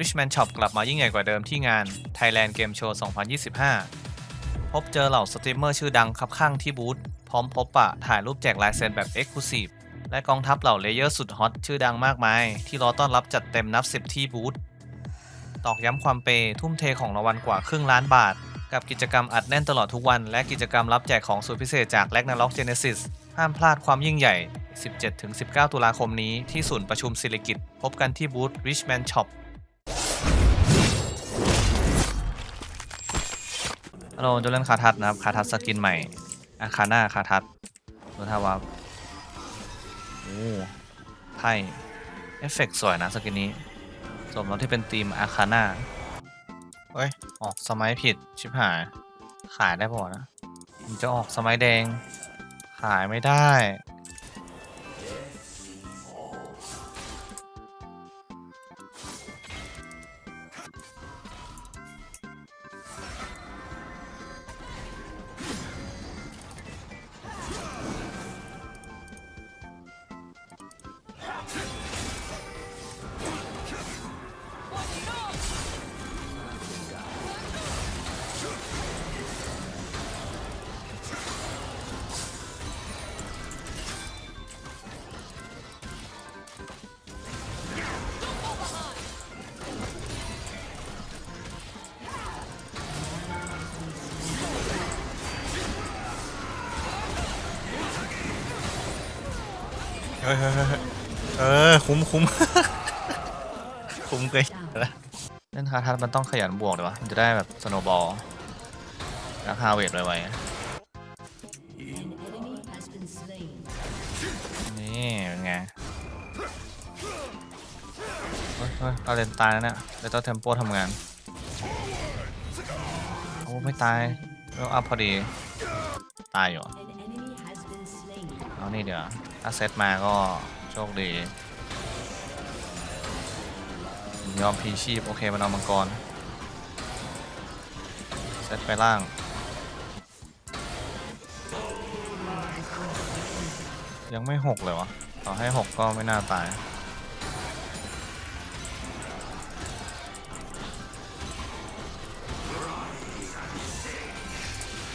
Richman Shop กลับมายิ่งใหญ่กว่าเดิมที่งาน Thailand Game Show 2025 พบเจอเหล่าสตรีมเมอร์ชื่อดังคับข้างที่บูธพร้อมพบปะถ่ายรูปแจกลายเซ็นแบบ Exclusive และกองทัพเหล่าเลเยอร์สุดฮอตชื่อดังมากมาย ที่รอต้อนรับจัดเต็มนับ 10 ที่บูธตอกย้ำความเปย์ทุ่มเทของรางวัลกว่าครึ่งล้านบาท กับกิจกรรมอัดแน่นตลอดทุกวัน และกิจกรรมรับแจกของสุดพิเศษจาก r a g n a r o k Genesis ห้ามพลาดความยิ่งใหญ่ 17-19 ตุลาคมนี้ที่ศูนย์ประชุมศิริกิตพบกันที่บูธ Richman Shop ฮัลโหลจะเล่นคาทัศนะครับคาทัศสกินใหม่อาคาน่าคาทัศดูท่าว่าโอ้ไพ่เอฟเฟกต์สวยนะสกินนี้สมแล้วที่เป็นทีมอาคาน่าเฮ้ย ออกสมัยผิดชิบหาย ขายได้ป่ะนะมันจะออกสมัยแดง ขายไม่ได้ เฮ้ยเออคุ้มคุ้มคุ้มเกินแล้วเล่นคาทัศน์มันต้องขยันบวกเลยวะมันจะได้แบบสโนบอลราคาเวทไวๆนี่เป็นไงเฮ้ยเฮ้ยเราเล่นตายแล้วเนี่ยเลตเตอร์เทมโปทำงานโอ้ไม่ตายเวลอัพพอดี ตายอยู่อเอานี่เดี๋ยว ถ้าเซตมาก็โชคดี ยอมพีชีพ โอเค มันเอามังกร เซตไปล่าง ยังไม่หกเลยวะ ต่อให้หกก็ไม่น่าตาย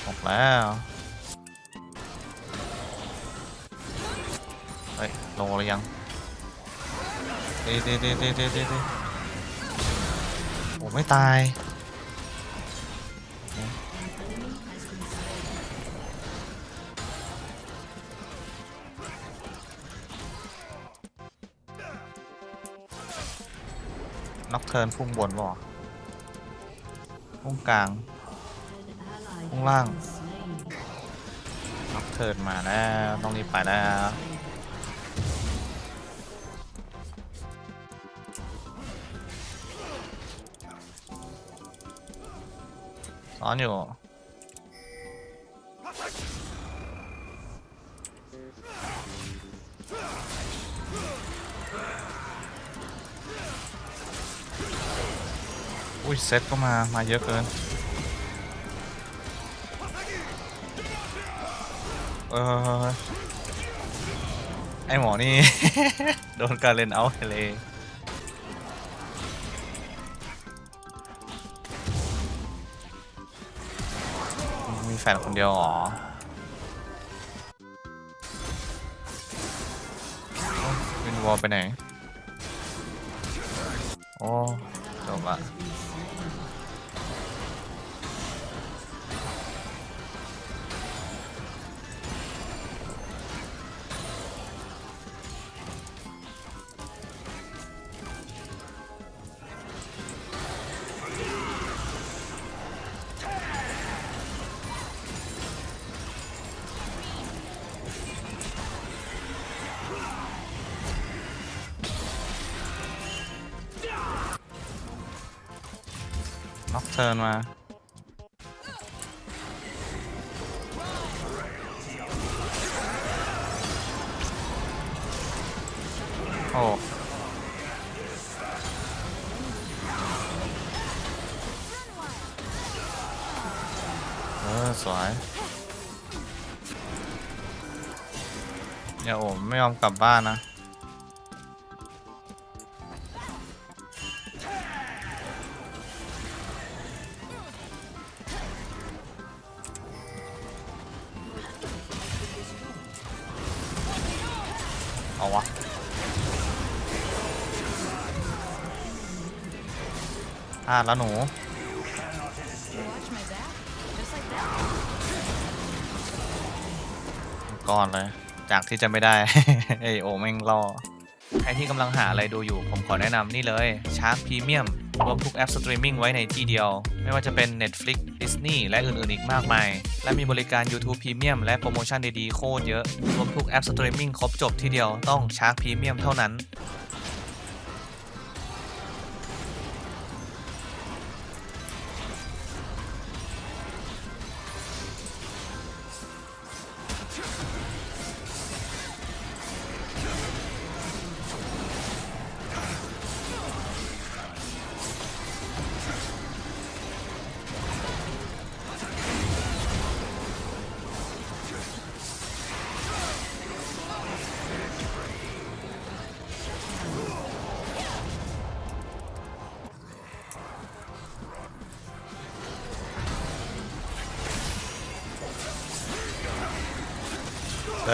หกแล้ว ลงหรือยังตีตีตีตีตีตีตีโอ้ไม่ตายน็อกเทิร์นพุ่งบนบ่พุ่งกลางพุ่งล่างน็อกเทิร์นมาแล้ว ต้องรีบไปแล้ว ซ้อนอยู่อุ้ยเซตก็มา มาเยอะเกิน เออไอหมอนี่ โดนการเล่นเอาท์เล มีแฟนคนเดียวเหรอวินวอลไปไหน โอ้จบละ น็อกเทิร์นมาโอ้เออสวยอย่าโอมไม่ยอมกลับบ้านนะ พลาดแล้วหนู ก่อนเลย จากที่จะไม่ได้ไอโอแม่งล่อใครที่กำลังหาอะไรดูอยู่ ผมขอแนะนำนี่เลย Shark Premium รวมทุกแอปสตรีมมิ่งไว้ในที่เดียว ไม่ว่าจะเป็น Netflix Disney และอื่นๆอีกมากมาย และมีบริการ YouTube Premium และโปรโมชั่นดีๆ โคตรเยอะ รวมทุกแอปสตรีมมิ่งครบจบที่เดียวต้อง Shark Premium เท่านั้น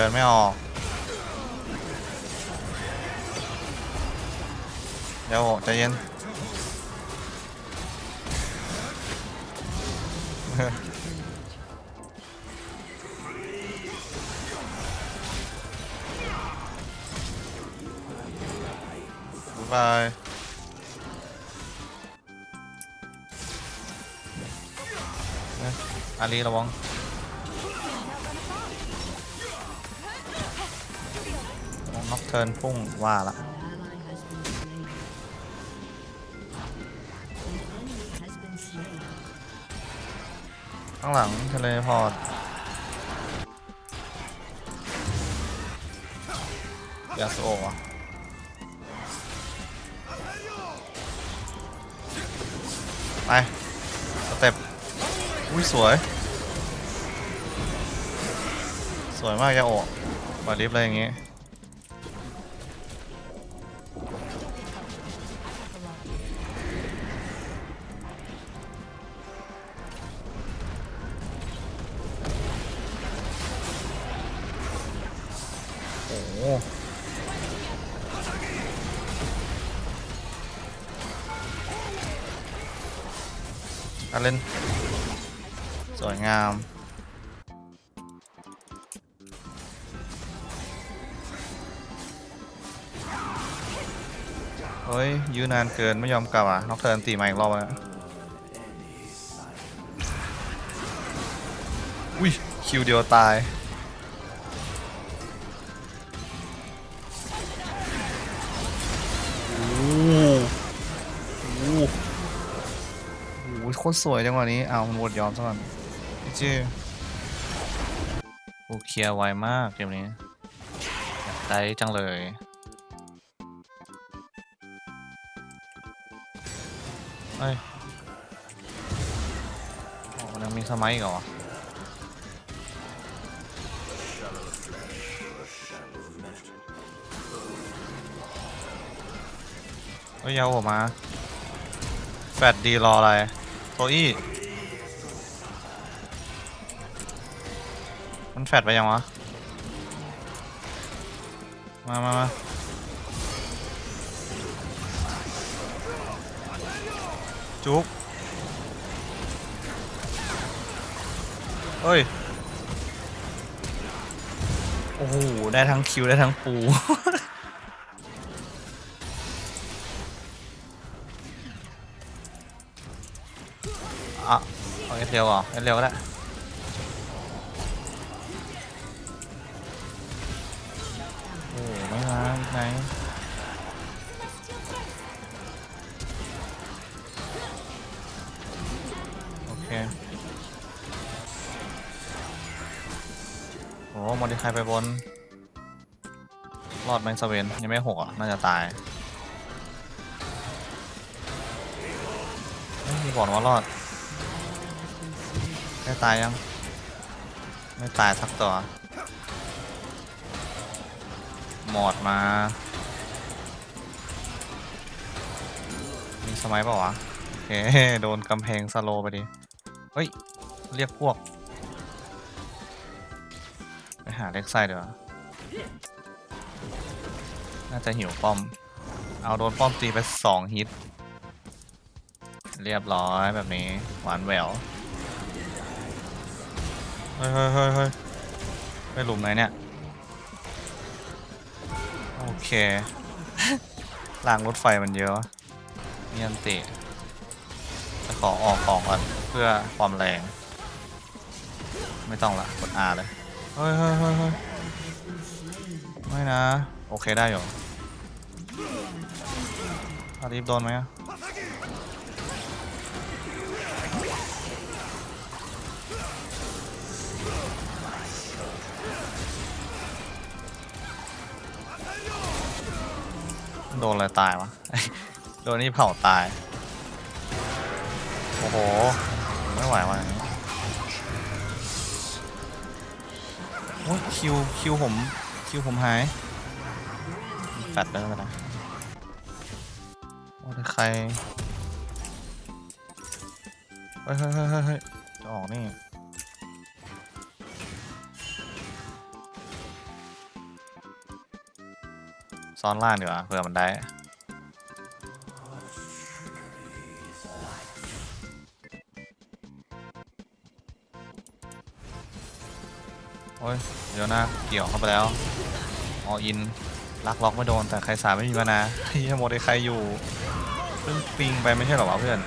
ดินไม่ออก เดี๋ยวใจเย็น บายบายเอ๊ะอาลีระวัง เทิร์นพุ่งว่าละข้างหลังทะเลพอร์ตยาสโอะวะไป สเต็ป อุ้ย สวย สวยมากยาโอะปล่อยลิฟต์เลยอย่างงี้โอ้โหอาเล่น สวยงาม เฮ้ย ยื้อนานเกินไม่ยอมกลับอะนอกเทิร์นตีมาอีกรอบแล้ว อุ้ย คิวเดียวตาย โอ้โคตรสวยจังหวะนี้เอามันหมดยอมซะก่อนพี่จื้อโอ้เคลียร์ไวมากเกมนี้อยากได้จังเลยเฮ้ยอ๋อมันยังมีสมัยอีกเหรอเฮ้ยยาวออกมา แฟดดีรออะไร อี้มันแฟดไปยังวะ มามามาจุกเฮ้ย โอ้โห ได้ทั้งคิว ได้ทั้งปู เอาเอสเร็วเหรอเอสเร็วก็ได้โอ้ไม่มาอีกไหนโอเคโอ้โมดิคายไปบน รอดแมงสเวนยังไม่หกอะ น่าจะตายเอ้ยมีบอกว่ารอด ไม่ตายยัง ไม่ตายสักตัวหมอดมา มีสมัยเปล่าวะโอเคโดนกำแพงสโลไปดิ เฮ้ย เรียกพวก ไปหาเล็กไซด์เดี๋ยวาน่าจะหิวป้อม เอาโดนป้อมตีไปสองฮิต เรียบร้อยแบบนี้ หวานแหวว ฮ้ยเฮ้ยเฮ้ยเฮ้ยไปหลุมไหนเนี่ย โอเครางรถไฟมันเยอะเนียนติจะขอออกของก่อนเพื่อความแรง ไม่ต้องละกด R เลย เฮ้ยเฮ้ยเฮ้ยเฮ้ยไม่นะ โอเคได้อยู่อารีบโดนไหมอะ โดนอะไรตายวะ โดนนี่เผาตาย โอ้โห ไม่ไหวว่ะโอ้ยคิว คิวผม คิวผมหายแฟดได้ไหมนะโอ้ยใคร เฮ้ยเฮ้ยเฮ้ยเฮ้ยจะออกนี่ ซ้อนล่างดีกว่าเผื่อมันได้ โอ้ย เดี๋ยวนะเกี่ยวเข้าไปแล้วออินลักล็อกไม่โดนแต่ใครสาไม่มีมานะเฮียโมเดใครอยู่เพิ่งปิงไปไม่ใช่หรอวะเพื่อน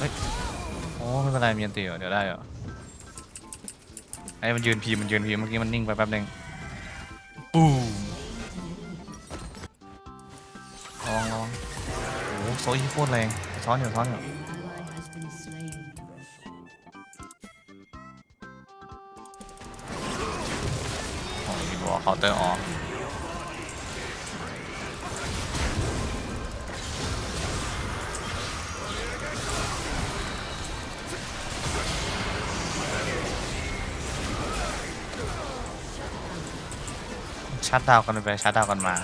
เฮ้ยโอ้ไม่เป็นไรมีอันตีเหรอเดี๋ยวได้เหรอไอ้มันยืนพีมันยืนพีเมื่อกี้มันนิ่งไปแป๊บนึงปูมระวังระวังโอ้โหโซอีโคตรแรงซ้อนอยู่ซ้อนอยู่โอ้ยมีบัวเคาน์เตอร์ออก ชัดดาวกันไปชัดดาวกันมา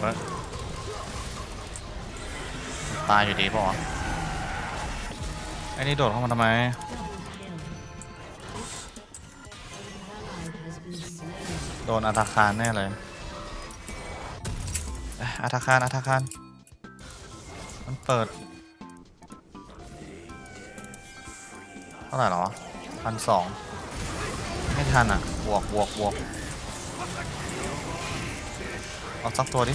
เว้ย ตายอยู่ดีป่าวะไอ้นี่โดดเข้ามาทำไม โดนอัตาคารแน่เลยอ้ยอัตาคารอัตาคารมันเปิด เท่าไหร่หรอพันสองไม่ทันอะ บวกบวกบวกเอาสักตัวดิ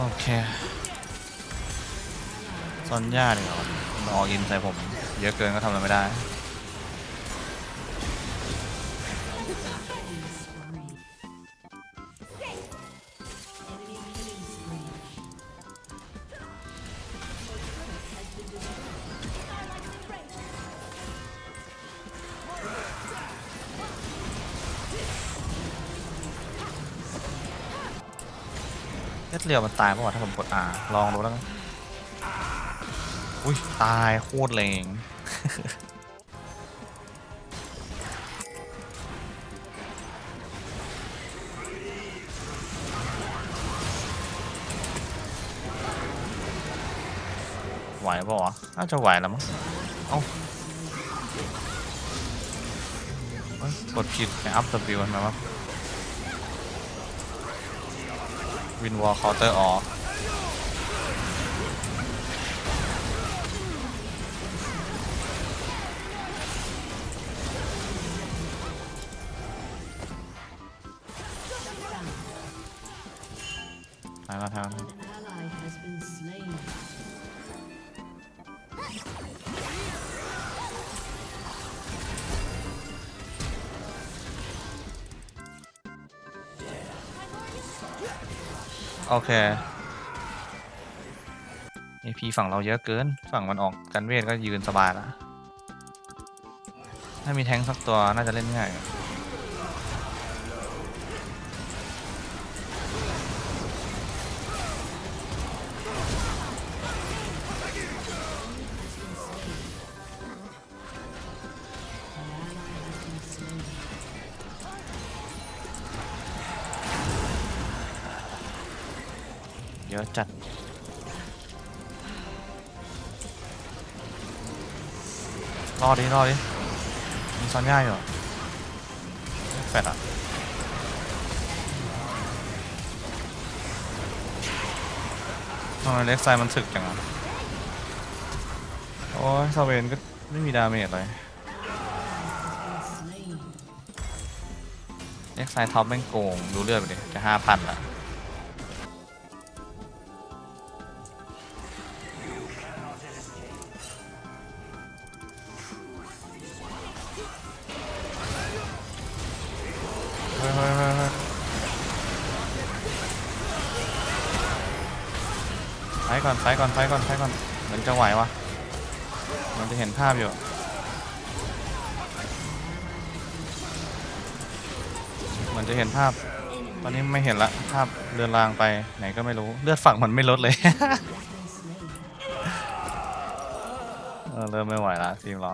โอเคซอนย่าดีกว่ามันออกอินใส่ผม เยอะเกินก็ทำอะไรไม่ได้ เรียวมันตายป่าวะถ้าผมกด R ลองดูแล้วกันอุ้ยตายโคตรแรงไหวป่าวะน่าจะไหวแล้วมั้งเอ้ากดผิดไปอัพ W มันมา วินวอลเคาน์เตอร์ออ โอเคไอพีฝั่งเราเยอะเกิน ฝั่งมันออกกันเวทก็ยืนสบายละถ้ามีแทงสักตัวน่าจะเล่นง่าย เยอะจัดรอดิรอดิมีซ้อนย่ายอยู่แฟดอะทำไมเล็กไซมันถึกจังอะโอ้ยซาเวนก็ไม่มีดาเมจเลยเล็กไซท็อปแม่งโกง ดูเลือดไปดิจะห้าพันละ ก่อนไฟก่อนไฟก่อนไฟก่อนเหมือนจะไหววะมันจะเห็นภาพอยู่เหมือนจะเห็นภาพ ตอนนี้ไม่เห็นละภาพเรือนรางไปไหนก็ไม่รู้เลือดฝั่งมันไม่ลดเลยเออเริ่มไม่ไหวละทีมเรา